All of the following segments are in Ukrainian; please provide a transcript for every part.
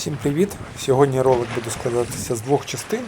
Всім привіт! Сьогодні ролик буде складатися з двох частин.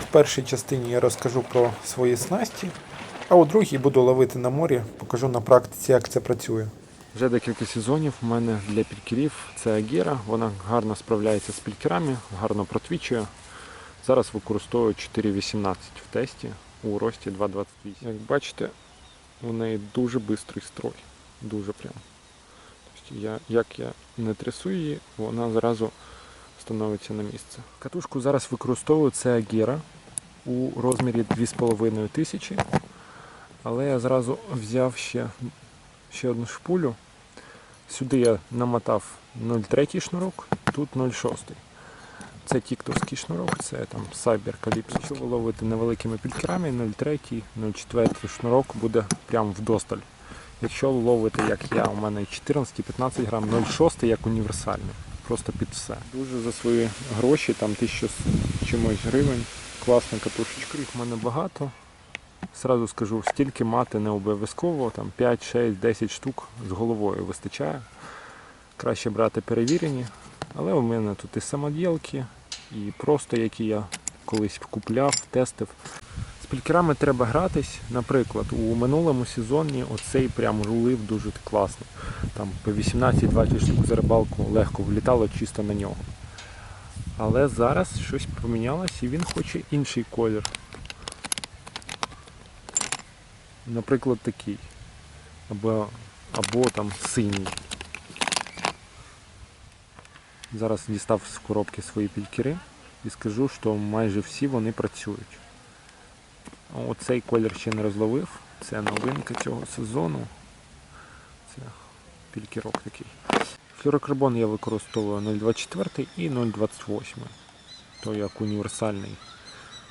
В першій частині я розкажу про свої снасті, а у другій буду ловити на морі, покажу на практиці, як це працює. Вже декілька сезонів у мене для пількерів це Агера. Вона гарно справляється з пількерами, гарно протвічує. Зараз використовую 4.18 в тесті у рості 2.28. Як бачите, у неї дуже швидкий строй. Дуже прям. Тобто я, як я не трясу її, вона зразу становиться на місце. Катушку зараз використовую це Агера у розмірі 2500. Але я зразу взяв ще, ще одну шпулю. Сюди я намотав 0,3 шнурок, тут 0,6. Це тіктовський шнурок, це там Cyber Calypso. Якщо ви ловите невеликими пількерами, 0,3, 0,4 шнурок буде прям вдосталь. Якщо ловите, як я, у мене 14-15 грам, 0,6 як універсальний. Просто під все. Дуже за свої гроші, там 1000 чимось гривень. Класна катушечка. Їх в мене багато. Сразу скажу, стільки мати не обов'язково, там 5, 6, 10 штук з головою вистачає. Краще брати перевірені. Але у мене тут і самоділки, і просто які я колись купляв, тестив. З пількерами треба гратись. Наприклад, у минулому сезоні оцей прям рулив дуже класно. Там по 18-20 штук за рибалку легко влітало чисто на нього. Але зараз щось помінялось і він хоче інший колір. Наприклад, такий. Або, або там синій. Зараз дістав з коробки свої пількери і скажу, що майже всі вони працюють. Оцей колір ще не розловив. Це новинка цього сезону. Це пількерок такий. Флюрокарбон я використовую 0,24 і 0,28. То як універсальний.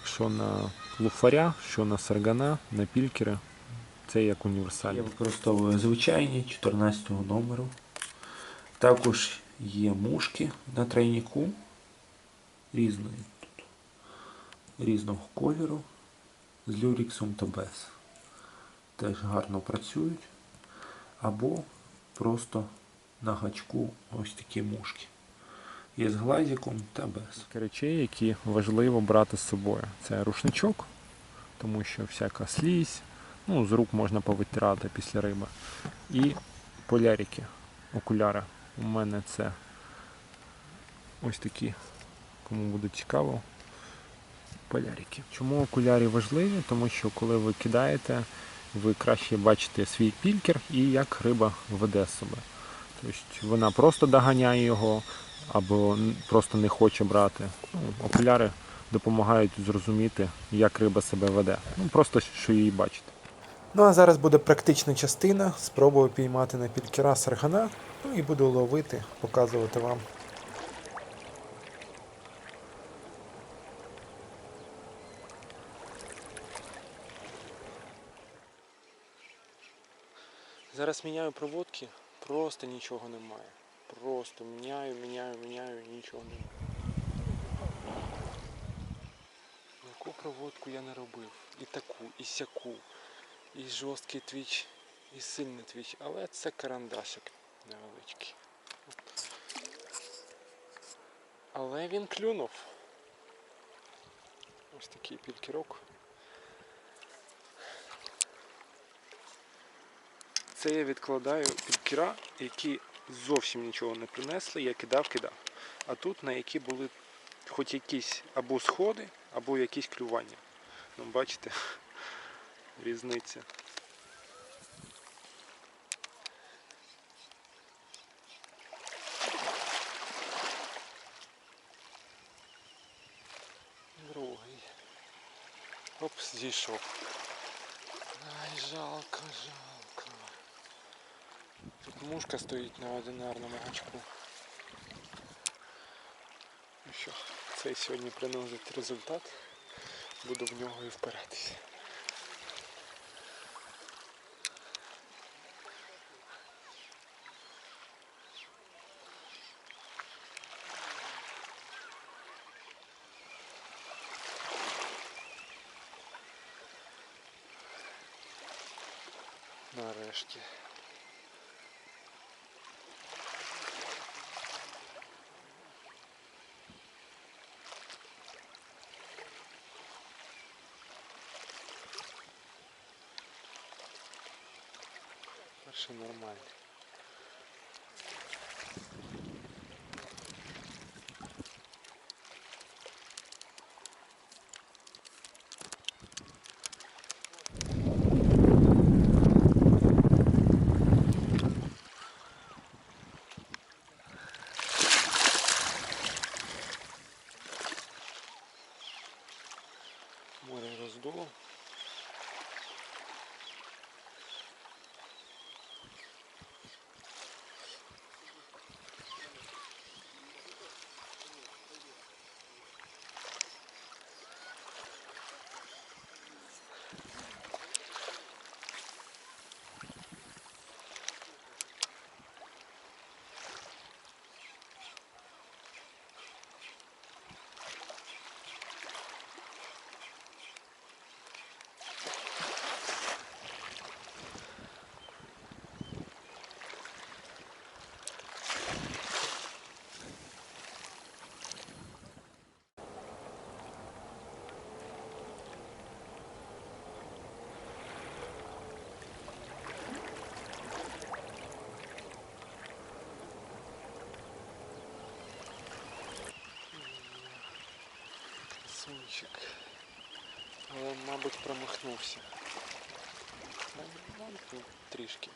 Що на луфаря, що на саргана, на пількери. Це як універсальний. Я використовую звичайні 14 номеру. Також є мушки на тройнику різної різного кольору з люріксом та без. Теж гарно працюють. Або просто на гачку ось такі мушки. Є з глазиком та без. речей, які важливо брати з собою. Це рушничок, тому що всяка слізь, ну, з рук можна повитирати після риби. І полярики, окуляри. У мене це ось такі, кому буде цікаво, полярики. Чому окулярі важливі? Тому що коли ви кидаєте, ви краще бачите свій пількер і як риба веде себе. Тобто вона просто доганяє його або просто не хоче брати. Ну, окуляри допомагають зрозуміти, як риба себе веде. Ну просто що її бачите. Ну а зараз буде практична частина. Спробую піймати на пількера саргана, ну і буду ловити, показувати вам. Зараз міняю проводки, просто нічого немає. Просто міняю, міняю, міняю, нічого немає. Яку проводку я не робив? І таку, і сяку, і жорсткий твіч, і сильний твіч, але це карандашик невеличкий. Але він клюнув. Ось такий пількірок. Це я відкладаю пількера, які зовсім нічого не принесли, я кидав, кидав. А тут на які були хоч якісь або сходи, або якісь клювання. Ну, бачите, різниця. Другий. Оп, зійшов. Ай, жалко, жалко. Мушка стоїть на одинарному гачку. Ну що, цей сьогодні приносить результат. Буду в нього і впиратися. Нарешті. Що нормально. Море роздуло. Сумчик. Але, мабуть, промахнувся. Ну, ну, трішки.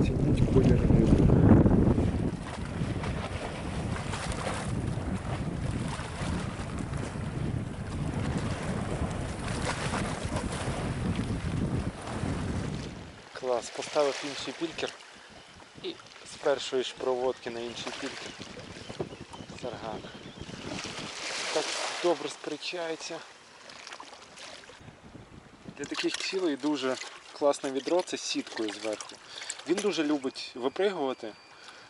Оцініть колір риби. Клас, поставив інший пількер і з першої ж проводки на інший пількер. Сарган. Так добре сперечається. Для таких цілей дуже класне відро це з сіткою зверху. Він дуже любить випригувати.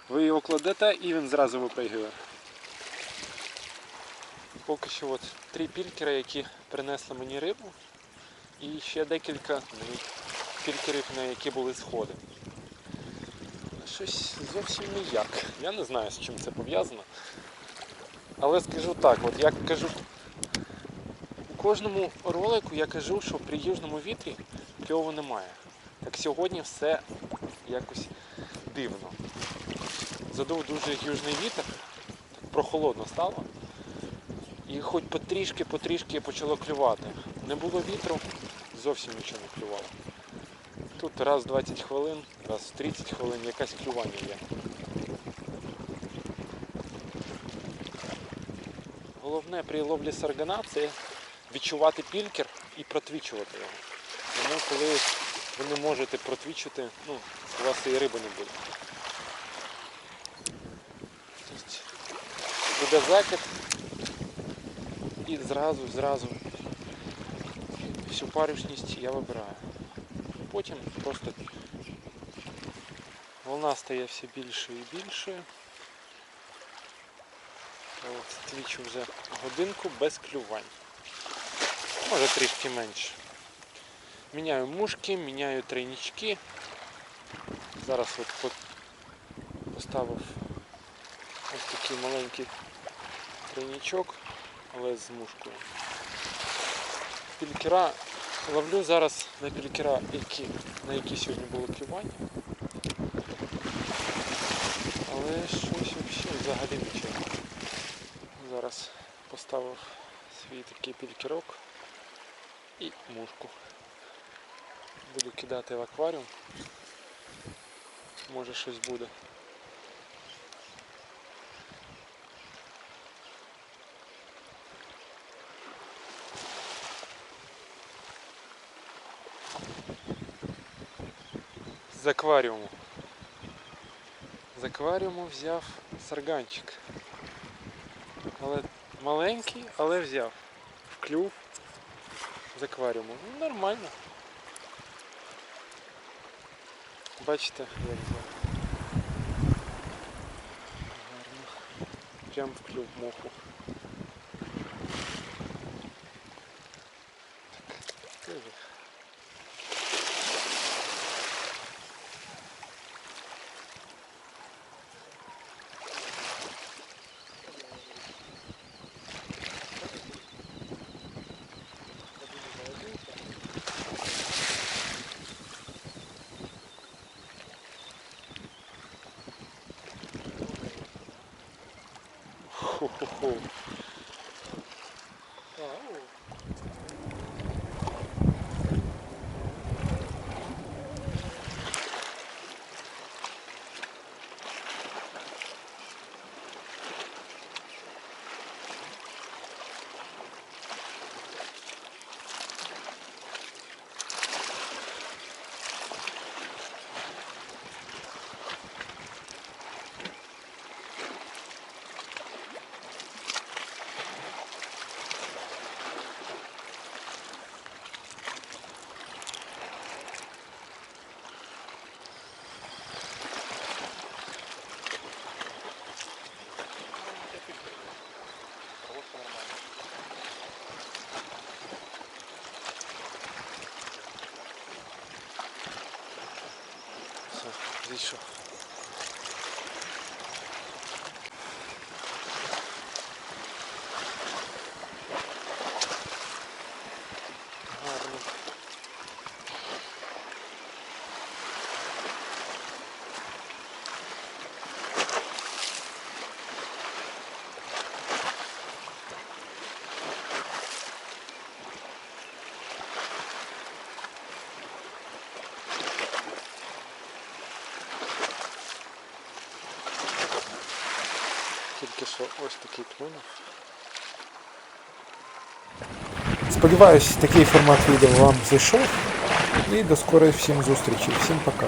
Ви його кладете і він зразу випригує. Поки що от три пількера, які принесли мені рибу. І ще декілька ну, пількерів, на які були сходи. Щось зовсім ніяк. Я не знаю, з чим це пов'язано. Але скажу так, от як кажу, у кожному ролику я кажу, що при южному вітрі кльову немає. Так сьогодні все якось дивно. Задув дуже южний вітер, так прохолодно стало. І хоч потрішки-потрішки почало клювати. Не було вітру, зовсім нічого не клювало. Тут раз в 20 хвилин, раз в 30 хвилин якась клювання є. Головне при ловлі саргана це відчувати пількер і протвічувати його. Тому коли ви не можете протвічити, ну, у вас і риби не буде. Тобто буде закид і зразу, зразу всю парюшність я вибираю. Потім просто волна стає все більшою і більшою. Я От твічу вже годинку без клювань. Може трішки менше. Міняю мушки, міняю тройнички. Зараз от поставив ось такий маленький тройничок, але з мушкою. Пількера ловлю зараз на пількера, які, на які сьогодні було клювання. Але щось взагалі, нічого. Зараз поставив свій такий пількерок і мушку. Буду кидати в акваріум. Може щось буде. З акваріуму. З акваріуму взяв сарганчик. Але маленький, але взяв. Вклюв з акваріуму. Ну, нормально. Бачите, як взяв. Гарно. Прям вклюв моху. Все, що ось такий клюнув. Сподіваюсь, такий формат відео вам зайшов. І до скорої всім зустрічі. Всім пока.